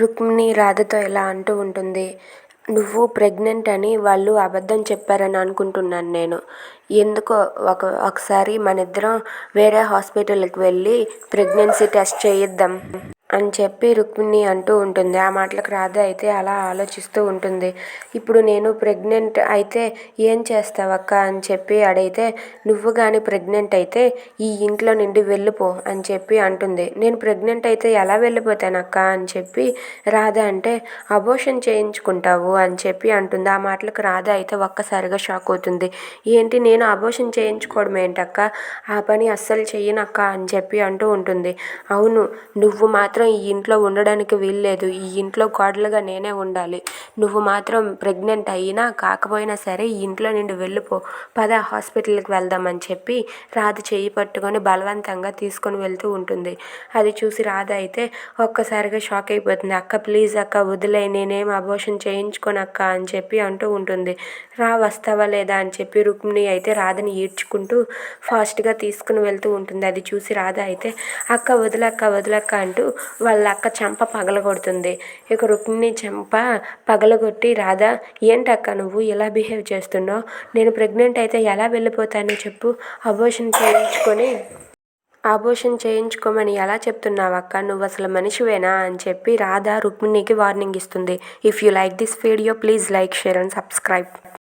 రుక్మిణి రాధతో ఇలా అంటూ ఉంటుంది నువ్వు ప్రెగ్నెంట్ అని వాళ్ళు అబద్ధం చెప్పారని అనుకుంటున్నాను నేను. ఎందుకో ఒక ఒకసారి మన ఇద్దరం వేరే హాస్పిటల్కి వెళ్ళి ప్రెగ్నెన్సీ టెస్ట్ చేయిద్దాం. అని చెప్పి రుక్మిణి అంటూ ఉంటుంది. ఆ మాటలకు రాధ అయితే అలా ఆలోచిస్తూ ఉంటుంది. ఇప్పుడు నేను ప్రెగ్నెంట్ అయితే ఏం చేస్తావక్క అని చెప్పి అడిగితే నువ్వు కానీ ప్రెగ్నెంట్ అయితే ఈ ఇంట్లో నుండి వెళ్ళిపో అని చెప్పి అంటుంది. నేను ప్రెగ్నెంట్ అయితే ఎలా వెళ్ళిపోతానక్క అని చెప్పి రాధ అంటే అబోషన్ చేయించుకుంటావు అని చెప్పి అంటుంది. ఆ మాటలకు రాధ అయితే ఒక్కసారిగా షాక్ అవుతుంది. ఏంటి? నేను అబోషన్ చేయించుకోవడం ఏంటక్క ఆ పని అస్సలు చెయ్యనక్క అని చెప్పి అంటూ ఉంటుంది. అవును నువ్వు మాత్రం ఈ ఇంట్లో ఉండడానికి వీల్లేదు. ఈ ఇంట్లో కోడలుగా నేనే ఉండాలి. నువ్వు మాత్రం ప్రెగ్నెంట్ అయినా కాకపోయినా సరే ఈ ఇంట్లో నుండి వెళ్ళిపో. పద హాస్పిటల్కి వెళ్దామని చెప్పి రాధ చేయి పట్టుకొని బలవంతంగా తీసుకొని వెళ్తూ ఉంటుంది. అది చూసి రాధ అయితే ఒక్కసారిగా షాక్ అయిపోతుంది. అక్క ప్లీజ్ అక్క వదిలే నేనేం అబోషన్ చేయించుకోనక్క అని చెప్పి అంటూ ఉంటుంది. రా వస్తావా లేదా అని చెప్పి రుక్మిణి అయితే రాధని ఈడ్చుకుంటూ ఫాస్ట్గా తీసుకుని వెళ్తూ ఉంటుంది. అది చూసి రాధ అయితే అక్క వదిలక్క వదిలక్క అంటూ వాళ్ళ అక్క చెంప పగలగొడుతుంది. ఇక రుక్మిణి చెంప పగలగొట్టి రాధా ఏంటక్క నువ్వు ఇలా బిహేవ్ చేస్తున్నావు? నేను ప్రెగ్నెంట్ అయితే ఎలా వెళ్ళిపోతానో చెప్పు. అబోషన్ చేయించుకొని ఆబోషన్ చేయించుకోమని ఎలా చెప్తున్నావు అక్క నువ్వు అసలు మనిషివేనా? అని చెప్పి రాధ రుక్మిణికి వార్నింగ్ ఇస్తుంది. If you like this video please like share and subscribe.